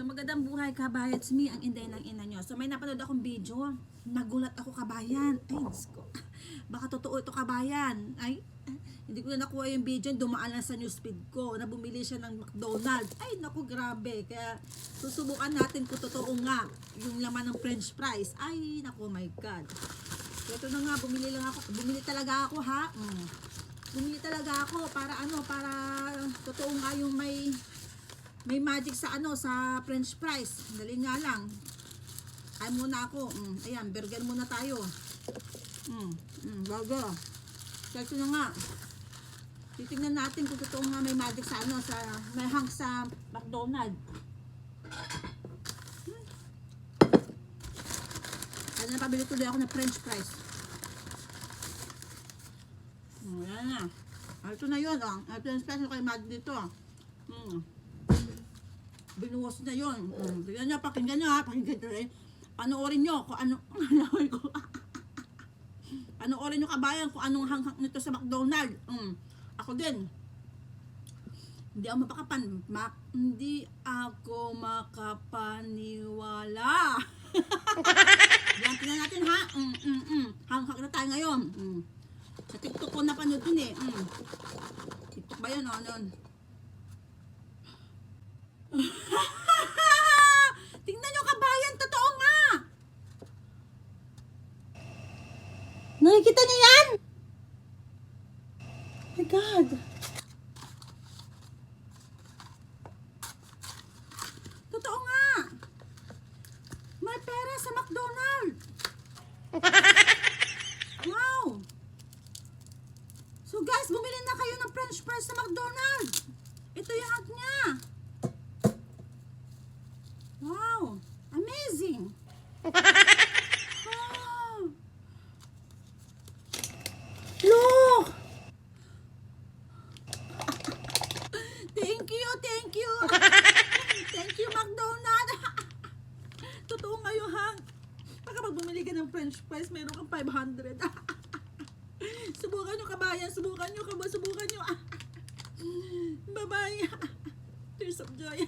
So magandang buhay kabayan. It's me, ang inday ng ina nyo. So may napanood akong video. Nagulat ako kabayan. Ay, ko. Baka totoo ito kabayan. Ay, hindi ko na nakuha yung video. Dumaan lang sa newsfeed ko na bumili siya ng McDonald's. Ay, naku, grabe. Kaya susubukan natin kung totoo nga yung laman ng french fries. Ay, naku, my God. Ito na nga, bumili lang ako. Bumili talaga ako, ha? Mm. Bumili talaga ako para ano, para totoo nga yung may may magic sa ano, sa french fries. Dali nga lang. Ay muna ako. Mm, ayan, burger muna tayo. Mm, mm, burger. Ito na nga. Titingnan natin kung totoo nga may magic sa ano, sa may hang sa McDonald's. Hmm. Ano na pabili tuloy ako ng french fries. Mm, yan na. Ito na yun, oh. Ito yung special kay Mag dito. Mm. Binuwas na yun. Mm. Tignan nyo, pakinggan nyo ha. Pakinggan nyo rin. Panoorin nyo kung ano. Panoorin nyo kabayan kung anong hanghang nito sa McDonald's. Mm. Ako din. Hindi ako mapakapan. Ma- hindi ako makapaniwala. Yan, tingnan natin ha. Mm, mm, mm. Hanghang na tayo ngayon. Mm. Sa TikTok ko napanood dun eh. Mm. TikTok ba yun ano? Tingnan nyo kabayan, totoo nga! Nakikita niyo yan? Oh my God. Totoo nga. May pera sa McDonald's. Wow! So guys, bumili na kayo ng french fries sa McDonald's. Ito yung ad niya. Wow! Amazing! Wow! Look! thank you, thank you! thank you, McDonald's! Totoo nga yung hang. Pagka pag bumili ka ng french fries, meron kang 500. subukan nyo kabayan, subukan nyo kaba, subukan nyo. Bye-bye. Tears of joy.